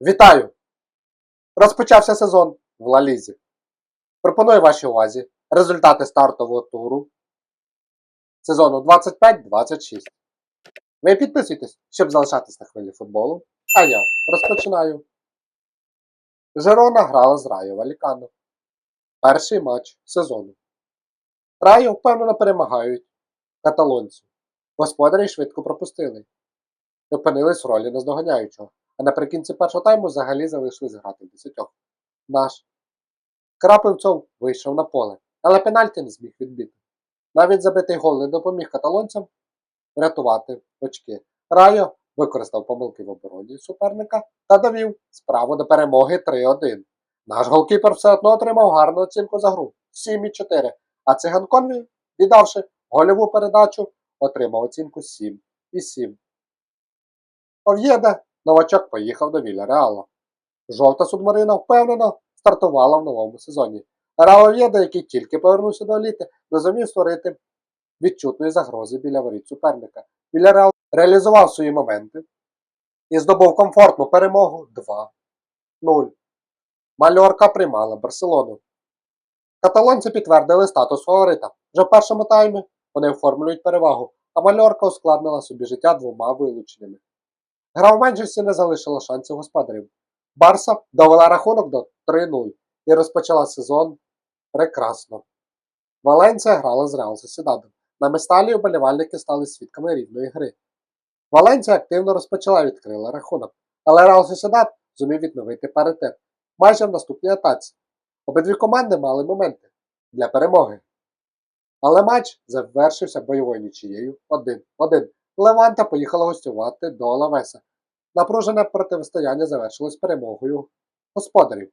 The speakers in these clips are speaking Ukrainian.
Вітаю! Розпочався сезон в Лалізі. Пропоную вашій увазі результати стартового туру сезону 25-26. Ви підписуйтесь, щоб залишатись на хвилі футболу. А я розпочинаю. Жерона грала з Райо Валікано. Перший матч сезону. Райо впевнено перемагають каталонців. Господарі швидко пропустили. Опинились в ролі наздоганяючого. А наприкінці першого тайму взагалі залишились грати в десятьох. Наш Крапивцов вийшов на поле, але пенальті не зміг відбити. Навіть забитий гол не допоміг каталонцям врятувати очки. Райо використав помилки в обороні суперника та довів справу до перемоги 3-1. Наш голкіпер все одно отримав гарну оцінку за гру 7,4, а циган Конві, віддавши гольову передачу, отримав оцінку 7,7. Ов'єда новачок поїхав до Віля Реала. Жовта субмарина впевнено стартувала в новому сезоні. Реал Ов'єда, який тільки повернувся до еліти, не зумів створити відчутної загрози біля воріт суперника. Віля Реал реалізував свої моменти і здобув комфортну перемогу 2-0. Мальорка приймала Барселону. Каталонці підтвердили статус фаворита. Вже в першому таймі вони оформлюють перевагу, а Мальорка ускладнила собі життя двома вилученнями. Гра в меншості не залишила шансів господарів. Барса довела рахунок до 3-0 і розпочала сезон прекрасно. Валенція грала з Реал Сосідадом. На Месталі уболівальники стали свідками рівної гри. Валенція активно розпочала і відкрила рахунок, але Реал Сосідад зумів відновити паритет майже в наступній атаці. Обидві команди мали моменти для перемоги. Але матч завершився бойовою нічією 1-1. Леванта поїхала гостювати до Лавеса. Напружене протистояння завершилось перемогою господарів.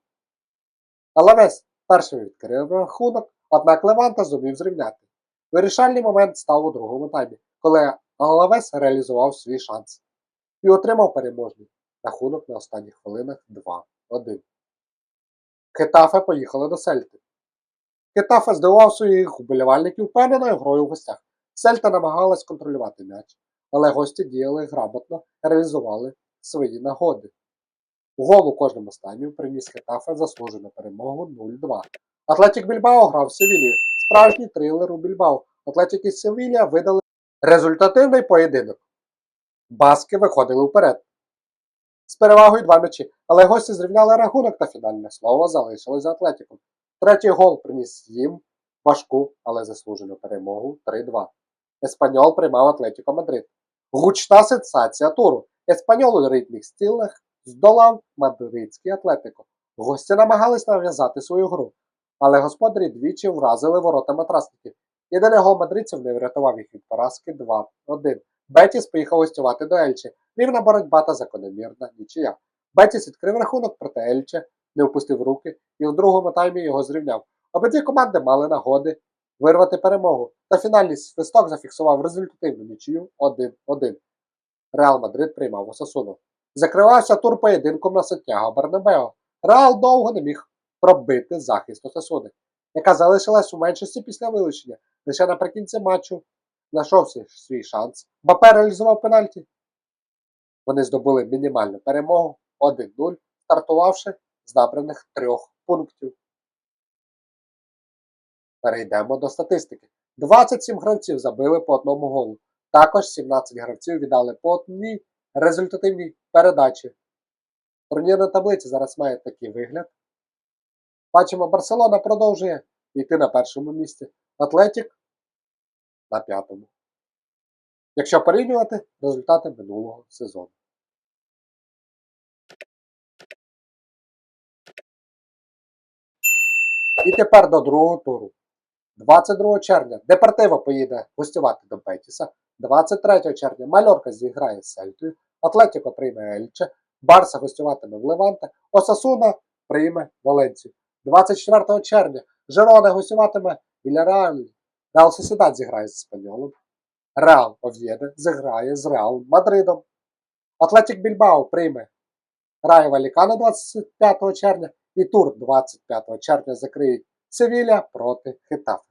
Алавес першим відкрив рахунок, однак Леванта зумів зрівняти. Вирішальний момент став у другому таймі, коли Алавес реалізував свій шанс і отримав переможний рахунок на останніх хвилинах 2-1. Хетафе поїхали до Сельти. Хетафе здивував своїх уболівальників впевненою грою в гостях. Сельта намагалась контролювати м'яч, але гості діяли грамотно, реалізували свої нагоди. Гол у кожному стані приніс Хетафе заслужену перемогу 0-2. Атлетік Більбао грав в Севілії. Справжній трилер у Більбао. Атлетік із Севілія видали результативний поєдинок. Баски виходили вперед. З перевагою два м'ячі, але гості зрівняли рахунок та фінальне слово залишилось за Атлетіком. Третій гол приніс їм важку, але заслужену перемогу 3-2. Еспаньол приймав Атлетіко Мадрид. Гучна сенсація туру. Еспаньол у рідних стілах здолав мадридський Атлетико. Гості намагались нав'язати свою гру, але господарі двічі вразили ворота матрасників. Єдиний гол мадридців не врятував їх від поразки 2-1. Бетіс поїхав гостювати до Ельче. Рівна боротьба та закономірна нічия. Бетіс відкрив рахунок, проте Ельче не впустив руки і в другому таймі його зрівняв. Обидві команди мали нагоди вирвати перемогу, та фінальний свисток зафіксував результативну нічию 1-1. Реал Мадрид приймав Осасуну. Закривався тур поєдинком на Сантьяго Бернабео. Реал довго не міг пробити захист Осасуни, яка залишилась у меншості після вилучення. Лише наприкінці матчу знайшовся свій шанс. Бапе реалізував пенальті. Вони здобули мінімальну перемогу 1-0, стартувавши з набраних трьох пунктів. Перейдемо до статистики. 27 гравців забили по одному голу. Також 17 гравців віддали по одній результативній передачі. Турнірна таблиця зараз має такий вигляд. Бачимо, Барселона продовжує йти на першому місці. Атлетік на п'ятому. Якщо порівнювати результати минулого сезону. І тепер до другого туру. 22 червня Депортиво поїде гостювати до Бетіса. 23 червня Мальорка зіграє з Сельтою, Атлетіко прийме Ельче, Барса гостюватиме в Леванте, Осасуна прийме Валенцію. 24 червня Жерона гостюватиме біля Реалі. Реал Сосідад зіграє з Іспаньолом. Реал Ов'єде зіграє з Реал Мадридом. Атлетік Більбао прийме Райо Валікано 25 червня і тур 25 червня закриють Севілля проти Хетафи.